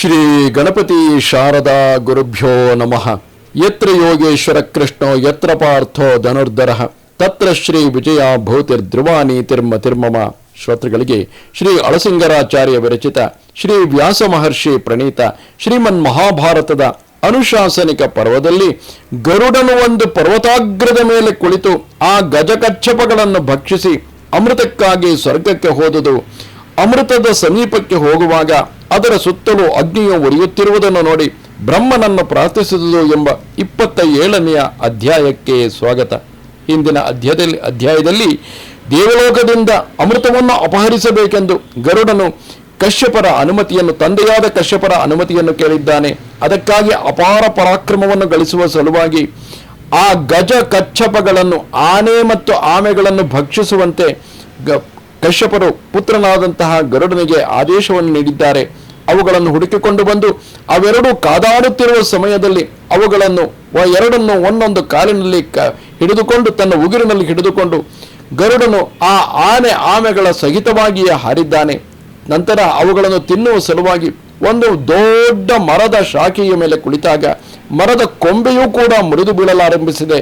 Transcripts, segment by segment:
ಶ್ರೀ ಗಣಪತಿ ಶಾರದಾ ಗುರುಭ್ಯೋ ನಮಃ. ಯತ್ರ ಯೋಗೇಶ್ವರ ಕೃಷ್ಣೋ, ಯತ್ರ ಪಾರ್ಥೋ ಧನುರ್ಧರ. ತತ್ರ ಶ್ರೀ ವಿಜಯ ಧ್ರುವಾನಿ ತಿರ್ಮ ತಿರ್ಮಮ. ಶ್ರೋತೃಗಳಿಗೆ ಶ್ರೀ ಅಳಸಿಂಗರಾಚಾರ್ಯ ವಿರಚಿತ, ಶ್ರೀ ವ್ಯಾಸ ಮಹರ್ಷಿ ಪ್ರಣೀತ, ಶ್ರೀಮನ್ ಮಹಾಭಾರತದ ಅನುಶಾಸನಿಕ ಪರ್ವದಲ್ಲಿ ಗರುಡನು ಒಂದು ಪರ್ವತಾಗ್ರದ ಮೇಲೆ ಕುಳಿತು ಆ ಗಜಕಚ್ಚಪಗಳನ್ನು ಭಕ್ಷಿಸಿ ಅಮೃತಕ್ಕಾಗಿ ಸ್ವರ್ಗಕ್ಕೆ ಹೋದುದು. ಅಮೃತದ ಸಮೀಪಕ್ಕೆ ಹೋಗುವಾಗ ಅದರ ಸುತ್ತಲೂ ಅಗ್ನಿಯು ಉರಿಯುತ್ತಿರುವುದನ್ನು ನೋಡಿ ಬ್ರಹ್ಮನನ್ನು ಪ್ರಾರ್ಥಿಸಿದುದು ಎಂಬ ಇಪ್ಪತ್ತ ಏಳನೆಯ ಅಧ್ಯಾಯಕ್ಕೆ ಸ್ವಾಗತ. ಹಿಂದಿನ ಅಧ್ಯಾಯದಲ್ಲಿ ಅಧ್ಯಾಯದಲ್ಲಿ ದೇವಲೋಕದಿಂದ ಅಮೃತವನ್ನು ಅಪಹರಿಸಬೇಕೆಂದು ಗರುಡನು ಕಶ್ಯಪರ ಅನುಮತಿಯನ್ನು ತಂದೆಯಾದ ಕಶ್ಯಪರ ಅನುಮತಿಯನ್ನು ಕೇಳಿದ್ದಾನೆ. ಅದಕ್ಕಾಗಿ ಅಪಾರ ಪರಾಕ್ರಮವನ್ನು ಗಳಿಸುವ ಸಲುವಾಗಿ ಆ ಗಜ ಕಚ್ಚಪಗಳನ್ನು ಆನೆ ಮತ್ತು ಆಮೆಗಳನ್ನು ಭಕ್ಷಿಸುವಂತೆ ಗ ಕಶ್ಯಪರು ಪುತ್ರನಾದಂತಹ ಗರುಡನಿಗೆ ಆದೇಶವನ್ನು ನೀಡಿದ್ದಾರೆ. ಅವುಗಳನ್ನು ಹುಡುಕಿಕೊಂಡು ಬಂದು ಅವೆರಡು ಕಾದಾಡುತ್ತಿರುವ ಸಮಯದಲ್ಲಿ ಅವುಗಳನ್ನು ಎರಡನ್ನು ಒಂದೊಂದು ಕಾಲಿನಲ್ಲಿ ಕ ಹಿಡಿದುಕೊಂಡು ತನ್ನ ಉಗಿರಿನಲ್ಲಿ ಹಿಡಿದುಕೊಂಡು ಗರುಡನು ಆ ಆನೆ ಆಮೆಗಳ ಸಹಿತವಾಗಿಯೇ ಹಾರಿದ್ದಾನೆ. ನಂತರ ಅವುಗಳನ್ನು ತಿನ್ನುವ ಸಲುವಾಗಿ ಒಂದು ದೊಡ್ಡ ಮರದ ಶಾಖೆಯ ಮೇಲೆ ಕುಳಿತಾಗ ಮರದ ಕೊಂಬೆಯೂ ಕೂಡ ಮುರಿದು ಬೀಳಲಾರಂಭಿಸಿದೆ.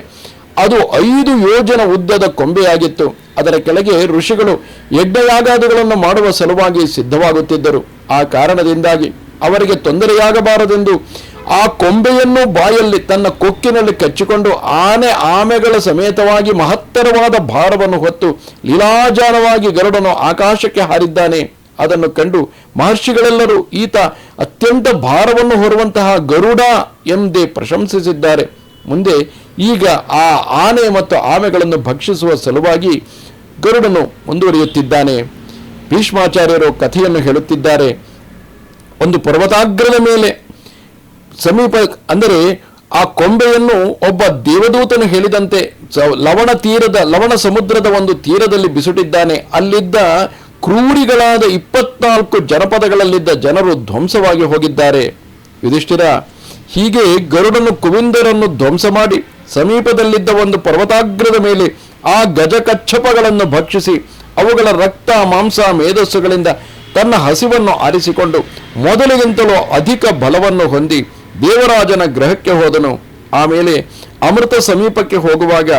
ಅದು ಐದು ಯೋಜನ ಉದ್ದದ ಕೊಂಬೆಯಾಗಿತ್ತು. ಅದರ ಕೆಳಗೆ ಋಷಿಗಳು ಯಜ್ಞಯಾಗಾದಿಗಳನ್ನು ಮಾಡುವ ಸಲುವಾಗಿ ಸಿದ್ಧವಾಗುತ್ತಿದ್ದರು. ಆ ಕಾರಣದಿಂದಾಗಿ ಅವರಿಗೆ ತೊಂದರೆಯಾಗಬಾರದೆಂದು ಆ ಕೊಂಬೆಯನ್ನು ಬಾಯಲ್ಲಿ ತನ್ನ ಕೊಕ್ಕಿನಲ್ಲಿ ಕಚ್ಚಿಕೊಂಡು ಆನೆ ಆಮೆಗಳ ಸಮೇತವಾಗಿ ಮಹತ್ತರವಾದ ಭಾರವನ್ನು ಹೊತ್ತು ಲೀಲಾಜಾಲವಾಗಿ ಗರುಡನು ಆಕಾಶಕ್ಕೆ ಹಾರಿದ್ದಾನೆ. ಅದನ್ನು ಕಂಡು ಮಹರ್ಷಿಗಳೆಲ್ಲರೂ ಈತ ಅತ್ಯಂತ ಭಾರವನ್ನು ಹೊರುವಂತಹ ಗರುಡ ಎಂದೇ ಪ್ರಶಂಸಿಸಿದ್ದಾರೆ. ಮುಂದೆ ಈಗ ಆ ಆನೆ ಮತ್ತು ಆಮೆಗಳನ್ನು ಭಕ್ಷಿಸುವ ಸಲುವಾಗಿ ಗರುಡನು ಮುಂದುವರಿಯುತ್ತಿದ್ದಾನೆ. ಭೀಷ್ಮಾಚಾರ್ಯರು ಕಥೆಯನ್ನು ಹೇಳುತ್ತಿದ್ದಾರೆ. ಒಂದು ಪರ್ವತಾಗ್ರದ ಮೇಲೆ ಸಮೀಪ, ಅಂದರೆ ಆ ಕೊಂಬೆಯನ್ನು ಒಬ್ಬ ದೇವದೂತನು ಹೇಳಿದಂತೆ ಲವಣ ತೀರದ, ಲವಣ ಸಮುದ್ರದ ಒಂದು ತೀರದಲ್ಲಿ ಬಿಸುಟಿದ್ದಾನೆ. ಅಲ್ಲಿದ್ದ ಕ್ರೂರಿಗಳಾದ ಇಪ್ಪತ್ನಾಲ್ಕು ಜನಪದಗಳಲ್ಲಿದ್ದ ಜನರು ಧ್ವಂಸವಾಗಿ ಹೋಗಿದ್ದಾರೆ. ಯುಧಿಷ್ಠಿರ, ಹೀಗೆ ಗರುಡನು ಕುವಿಂದರನ್ನು ಧ್ವಂಸ ಮಾಡಿ ಸಮೀಪದಲ್ಲಿದ್ದ ಒಂದು ಪರ್ವತಾಗ್ರದ ಮೇಲೆ ಆ ಗಜಕಚ್ಚಪಗಳನ್ನು ಭಕ್ಷಿಸಿ ಅವುಗಳ ರಕ್ತ, ಮಾಂಸ, ಮೇಧಸ್ಸುಗಳಿಂದ ತನ್ನ ಹಸಿವನ್ನು ಆರಿಸಿಕೊಂಡು ಮೊದಲಿಗಿಂತಲೂ ಅಧಿಕ ಬಲವನ್ನು ಹೊಂದಿ ದೇವರಾಜನ ಗ್ರಹಕ್ಕೆ ಹೋದನು. ಆಮೇಲೆ ಅಮೃತ ಸಮೀಪಕ್ಕೆ ಹೋಗುವಾಗ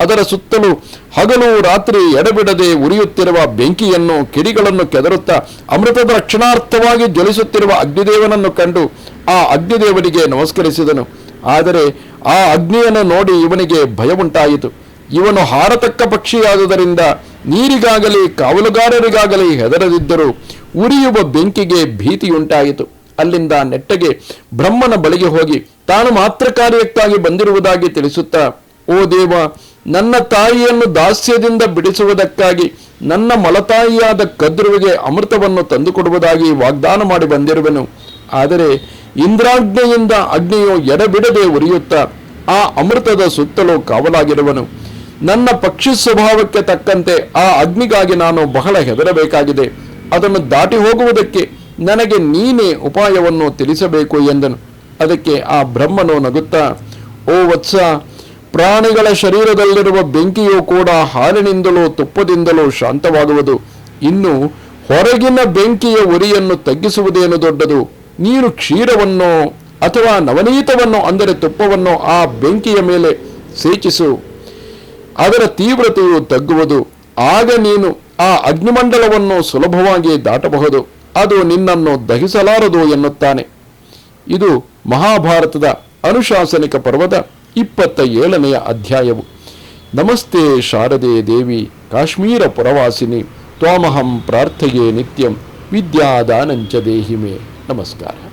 ಅದರ ಸುತ್ತಲೂ ಹಗಲು ರಾತ್ರಿ ಎಡಬಿಡದೆ ಉರಿಯುತ್ತಿರುವ ಬೆಂಕಿಯನ್ನು, ಕಿಡಿಗಳನ್ನು ಕೆದರುತ್ತಾ ಅಮೃತದ ರಕ್ಷಣಾರ್ಥವಾಗಿ ಜ್ವಲಿಸುತ್ತಿರುವ ಅಗ್ನಿದೇವನನ್ನು ಕಂಡು ಆ ಅಗ್ನಿದೇವನಿಗೆ ನಮಸ್ಕರಿಸಿದನು. ಆದರೆ ಆ ಅಗ್ನಿಯನ್ನು ನೋಡಿ ಇವನಿಗೆ ಭಯವುಂಟಾಯಿತು ಇವನು ಹಾರತಕ್ಕ ಪಕ್ಷಿಯಾದುದರಿಂದ ನೀರಿಗಾಗಲಿ, ಕಾವಲುಗಾರರಿಗಾಗಲಿ ಹೆದರದಿದ್ದರು ಉರಿಯುವ ಬೆಂಕಿಗೆ ಭೀತಿಯುಂಟಾಯಿತು. ಅಲ್ಲಿಂದ ನೆಟ್ಟಗೆ ಬ್ರಹ್ಮನ ಬಳಿಗೆ ಹೋಗಿ ತಾನು ಮಾತ್ರ ಕಾರ್ಯಕ್ಕಾಗಿ ಬಂದಿರುವುದಾಗಿ ತಿಳಿಸುತ್ತಾ, ಓ ದೇವ, ನನ್ನ ತಾಯಿಯನ್ನು ದಾಸ್ಯದಿಂದ ಬಿಡಿಸುವುದಕ್ಕಾಗಿ ನನ್ನ ಮಲತಾಯಿಯಾದ ಕದ್ರುವಿಗೆ ಅಮೃತವನ್ನು ತಂದುಕೊಡುವುದಾಗಿ ವಾಗ್ದಾನ ಮಾಡಿ ಬಂದಿರುವೆನು. ಆದರೆ ಇಂದ್ರಾಜ್ಞೆಯಿಂದ ಅಗ್ನಿಯು ಎಡಬಿಡದೆ ಉರಿಯುತ್ತಾ, ಆ ಅಮೃತದ ಸುತ್ತಲೂ ಕಾವಲಾಗಿರುವನು. ನನ್ನ ಪಕ್ಷಿ ಸ್ವಭಾವಕ್ಕೆ ತಕ್ಕಂತೆ ಆ ಅಗ್ನಿಗಾಗಿ ನಾನು ಬಹಳ ಹೆದರಬೇಕಾಗಿದೆ. ಅದನ್ನು ದಾಟಿ ಹೋಗುವುದಕ್ಕೆ ನನಗೆ ನೀನೇ ಉಪಾಯವನ್ನು ತಿಳಿಸಬೇಕು ಎಂದನು. ಅದಕ್ಕೆ ಆ ಬ್ರಹ್ಮನು ನಗುತ್ತಾ, ಓ ವತ್ಸ, ಪ್ರಾಣಿಗಳ ಶರೀರದಲ್ಲಿರುವ ಬೆಂಕಿಯು ಕೂಡ ಹಾಲಿನಿಂದಲೂ ತುಪ್ಪದಿಂದಲೂ ಶಾಂತವಾಗುವುದು. ಇನ್ನು ಹೊರಗಿನ ಬೆಂಕಿಯ ಉರಿಯನ್ನು ತಗ್ಗಿಸುವುದೇನು ದೊಡ್ಡದು? ನೀರು ಕ್ಷೀರವನ್ನು ಅಥವಾ ನವನೀತವನ್ನು, ಅಂದರೆ ತುಪ್ಪವನ್ನು ಆ ಬೆಂಕಿಯ ಮೇಲೆ ಸೇಚಿಸು. ಅದರ ತೀವ್ರತೆಯು ತಗ್ಗುವುದು. ಆಗ ನೀನು ಆ ಅಗ್ನಿಮಂಡಲವನ್ನು ಸುಲಭವಾಗಿ ದಾಟಬಹುದು. ಅದು ನಿನ್ನನ್ನು ದಹಿಸಲಾರದು ಎನ್ನುತ್ತಾನೆ. ಇದು ಮಹಾಭಾರತದ ಅನುಶಾಸನಿಕ ಪರ್ವದ ಇಪ್ಪತ್ತ ಏಳನೆಯ ಅಧ್ಯಾಯವು. ನಮಸ್ತೆ ಶಾರದೆ ದೇವಿ, ಕಾಶ್ಮೀರ ಪುರವಾಸಿನಿ, ತ್ವಾಮಹಂ ಪ್ರಾರ್ಥೆಯೇ ನಿತ್ಯಂ, ವಿದ್ಯಾದಾನಂಚ ದೇಹಿಮೆ. ನಮಸ್ಕಾರ.